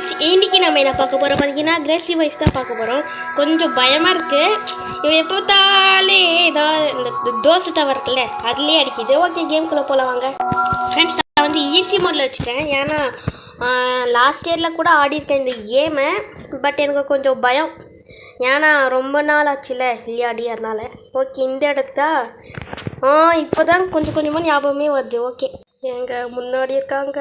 Friends இன்றைக்கி நம்ம என்ன பார்க்க போகிறோம் பார்த்தீங்கன்னா அக்ரெசிவ் வைஃப் தான் பார்க்க போகிறோம் கொஞ்சம் பயமாக இருக்குது இவன் எப்போ பார்த்தாலே ஏதாவது இந்த தோசை தவறு இருக்குல்ல அதுலேயே அடிக்குது. ஓகே கேம்குள்ளே போகலாம் வாங்க. ஃப்ரெண்ட்ஸ் நான் வந்து ஈஸி மோடில் வச்சுட்டேன். ஏன்னா லாஸ்ட் இயரில் கூட ஆடியிருக்கேன் இந்த கேமை பட் எனக்கு கொஞ்சம் பயம். ஏன்னா ரொம்ப நாள் ஆச்சுல விளையாடி அதனால. ஓகே இந்த இடத்துல ஆ இப்போ தான் கொஞ்சம் கொஞ்சமாக ஞாபகமே வருது. ஓகே எங்கள் முன்னாடி இருக்காங்க.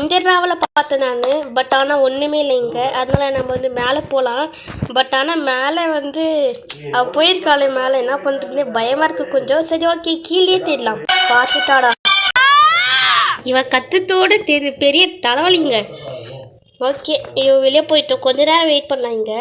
இந்த ட்ராவலை பார்த்தேன் நான் பட் ஆனால் ஒன்றுமே இல்லைங்க அதனால் நம்ம வந்து மேலே போகலாம் பட் ஆனால் மேலே வந்து அவ போயிருக்காளே மேலே. என்ன பண்ணுறதுனே பயமாக இருக்குது கொஞ்சம். சரி ஓகே கீழே தேடலாம். பார்த்துட்டாடா. இவ கத்தத்தோட தெரு பெரிய தலைவலிங்க. ஓகே ஐயோ வெளியே போயிட்டோம் கொஞ்ச நேரம் வெயிட் பண்ணலாம் இங்கே.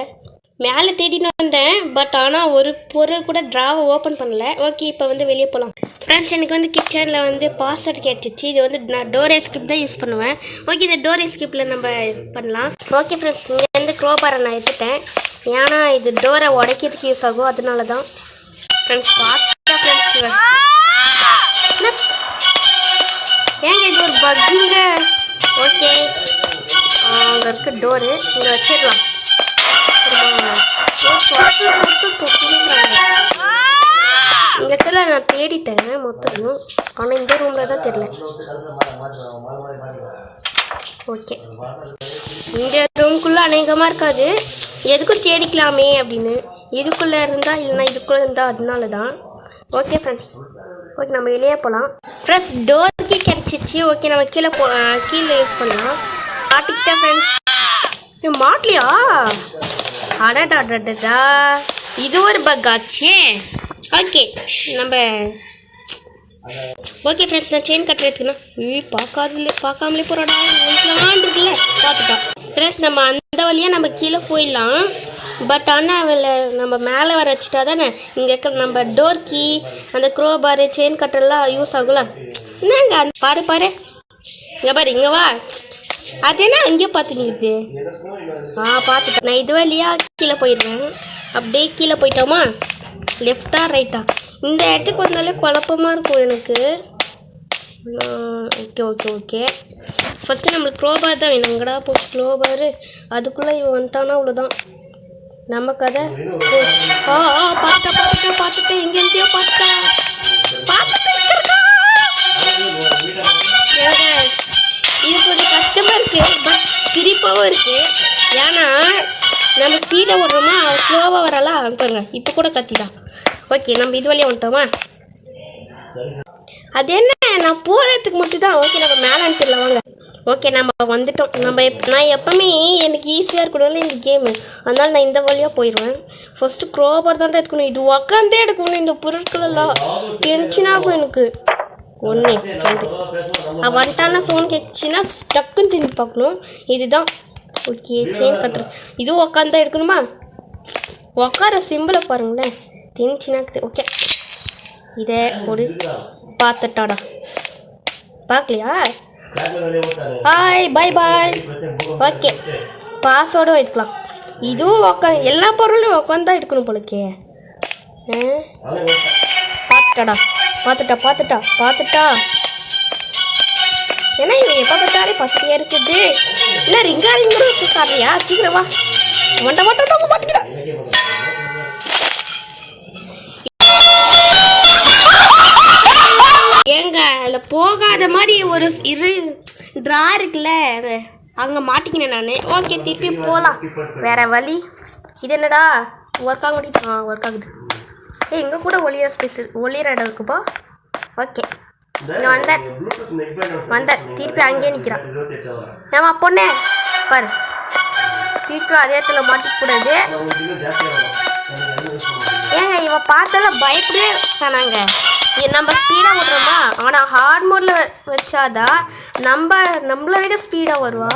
மேலே தேடின்னு வந்தேன் பட் ஆனால் ஒரு பொருள் கூட ட்ராவை ஓப்பன் பண்ணல. ஓகே இப்போ வந்து வெளியே போகலாம் ஃப்ரெண்ட்ஸ் எனக்கு வந்து கிச்சனில் வந்து பாஸ்வேர்ட் கேட்டுச்சு. இது வந்து நான் டோர் எஸ்கிப் தான் யூஸ் பண்ணுவேன். ஓகே இந்த டோர் எஸ்கிப்பில் நம்ம பண்ணலாம். ஓகே ஃப்ரெண்ட்ஸ் இங்கேருந்து க்ரோபாரை நான் எடுத்துட்டேன். ஏன்னா இது டோரை உடைக்கிறதுக்கு யூஸ் ஆகும். அதனால தான் ஃப்ரெண்ட்ஸ் பார்த்தா ஃப்ரெண்ட்ஸ் ஏங்க இது ஒரு பக்குங்க ஓகே அங்கே இருக்க டோரு இங்கே வச்சிடலாம். இந்த இடத்துல நான் தேடிட்டேன் மொத்தம் ஆனால் இந்த ரூமில் தான் தெரியல. ஓகே. இந்த ரூம்குள்ளே அநேகமாக இருக்காது. எதுக்கும் தேடிக்கலாமே அப்படின்னு. இதுக்குள்ளே இருந்தால் இல்லைன்னா இதுக்குள்ளே இருந்தால் அதனால தான். ஓகே ஃப்ரெண்ட்ஸ் ஓகே நம்ம வெளியே போகலாம் ஃப்ரெண்ட்ஸ் டோருக்கு கிடச்சிச்சு. ஓகே நம்ம கீழே போ கீழே யூஸ் பண்ணலாம். மாட்டிக்கிட்டேன் ஃப்ரெண்ட்ஸ் மாட்டலையா? அடடாடா இது ஒரு பக் ஆச்சே. ஓகே நம்ம ஓகே ஃப்ரெண்ட்ஸ் நான் செயின் கட்டுறதுக்குண்ணா எடுத்துக்கணும். ஏய் பார்க்காதுல பார்க்காமலே போகிறாடா இருக்குல்ல. பார்த்துட்டோம் ஃப்ரெண்ட்ஸ் நம்ம அந்த வழியாக நம்ம கீழே போயிடலாம். பட் ஆனால் அவளை நம்ம மேலே வர வச்சுட்டா தானே? இங்கே இருக்க நம்ம டோர் கீ அந்த க்ரோ பாரு செயின் கட்டெல்லாம் யூஸ் ஆகும்ல. என்னங்க அந்த பாரு பாரு. இங்கே பாரு இங்கே வா. அது என்ன அங்கேயே பார்த்துக்கிது ஆ பார்த்துட்டேன் நான் இது வழியா கீழே போயிடுவேன் அப்படியே கீழே போயிட்டோமா? லெஃப்டா ரைட்டா இந்த இடத்துக்கு வந்தாலே குழப்பமாக இருக்கும் எனக்கு. ஓகே ஓகே ஓகே ஃபஸ்ட்டு நம்மளுக்கு க்ளோபார் தான் வேணும். எங்கடா போச்சு க்ளோபாரு அதுக்குள்ளே இவன் வந்துட்டானா அவ்வளோதான் நம்ம கதை ஆ ஆ பார்த்துட்டேன் பார்த்துட்டா பார்த்துட்டேன் எங்கே எங்கேயோ பார்த்துட்டேன் இது கொஞ்சம் கஷ்டமாக இருக்குது பட் சிரிப்பாகவும் இருக்குது ஏன்னா நம்ம ஸ்பீடாக ஓடுறோமா? ஸ்லோவாக வரலாம் பாருங்க இப்போ கூட கத்திதான். ஓகே நம்ம இது வழியாக வந்துட்டோமா? அது என்ன? நான் போகிறதுக்கு மட்டும் தான் ஓகே நம்ம மேலே அனுப்பிடலாம் வாங்க. ஓகே நம்ம வந்துட்டோம். நம்ம எப் நான் எப்போவுமே எனக்கு ஈஸியாக இருக்கணும்ல இந்த கேமு அதனால நான் இந்த வழியாக போயிடுவேன். ஃபஸ்ட்டு க்ரோபர் தான் எடுக்கணும். இது உக்காந்தே எடுக்கணும் இந்த பொருட்கள் எல்லாம் டென்ஷன் ஆகும் எனக்கு. ஒன்று ரெண்டு. அவன் வந்துட்டானா சோன் கேட்டுச்சுன்னா டக்குன்னு திரும்பி பார்க்கணும். இதுதான். ஓகே செயின் கட்டுற. இதுவும் உக்காந்தா எடுக்கணுமா? உக்கார சிம்பிளை பாருங்களேன். டென்ஷனாக்குது ஓகே. இதை போடு. பார்த்துட்டாடா. பார்க்கலையா? Hi bye bye okay. பாஸ்வேர்டும் எடுக்கலாம். இதுவும் உக்கா எல்லா பொருளும் உக்காந்து எடுக்கணும் போலக்கே. ஆ? பார்த்துட்டாடா. பார்த்துட்டா பார்த்துட்டா பார்த்துட்டா. ஏன்னா இவன் எப்போ பார்த்தாலே பசியாக இருக்குது. இல்லை ரிங்கா ரிங்கரும் சாப்பிட்றியா? சீக்கிரம் வா. மட்டும் பார்த்துக்கிறா ஏங்க அதில் போகாத மாதிரி ஒரு இரு ட்ரா இருக்குல்ல அது அங்கே மாட்டிக்கினேன் நான். ஓகே திருப்பி போகலாம் வேற வழி. இது என்னடா? ஒர்க் ஆக முடியும் ஒர்க் ஆகுது. ஏ எங்கள் கூட ஒளிர ஸ்பேஸ் ஒளியிற இடம் இருக்குப்பா. ஓகே. இங்கே வந்தேன் வந்தேன் திருப்பி அங்கேயே நிற்கிறான் ஏமா பொண்ணே பாரு திருப்பி அதே இடத்துல மாட்டிக்கூடாது ஏங்க இவ பார்த்தால பயப்படவே தானாங்க நம்ம ஸ்பீடாக ஓட்டுறோமா ஆனால் ஹார்ட் மோடில் வச்சாதான் நம்ம நம்மளை விட ஸ்பீடாக வருவா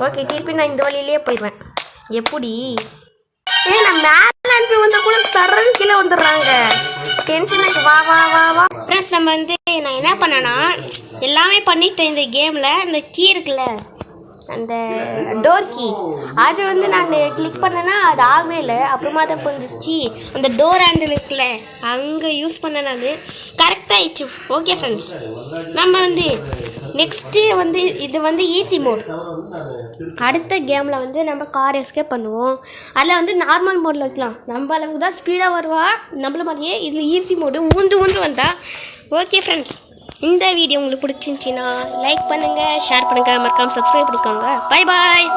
ஓகே திருப்பி நான் இந்த வழியிலேயே போயிடுவேன் எப்படி ஏ நான் மேலே அனுப்பி வந்தால் கூட சரன் கீழே வந்துடுறாங்க டென்ஷன் ஆகிட்டு வா வா வா வா ஃப்ரெண்ட்ஸ் நம்ம வந்து நான் என்ன பண்ணேன்னா எல்லாமே பண்ணிட்டேன் இந்த கேமில் இந்த கீ இருக்குல்ல அந்த டோர் கீ அது வந்து நான் கிளிக் பண்ணேன்னா அது ஆகவே இல்லை. அப்புறமா தான் வந்துச்சு அந்த டோர் ஹேண்டில் இருக்குல்ல அங்கே யூஸ் பண்ணேன் நான். கரெக்டாக ஆயிடுச்சு. ஓகே ஃப்ரெண்ட்ஸ் நம்ம வந்து நெக்ஸ்ட்டு வந்து இது வந்து ஈஸி மோட் அடுத்த கேமில் வந்து நம்ம கார் எஸ்கேப் பண்ணுவோம். அதில் வந்து நார்மல் மோடில் வைக்கலாம். நம்ம அளவுக்கு தான் ஸ்பீடாக வருவா. நம்மள மாதிரியே இதில் ஈஸி மோடு ஊந்து ஊந்து வந்தா ஓகே ஃப்ரெண்ட்ஸ் இந்த வீடியோ உங்களுக்கு பிடிச்சிருந்துச்சின்னா லைக் பண்ணுங்கள் ஷேர் பண்ணுங்கள் மறக்காமல் சப்ஸ்கிரைப் பண்ணிக்கோங்க. Bye bye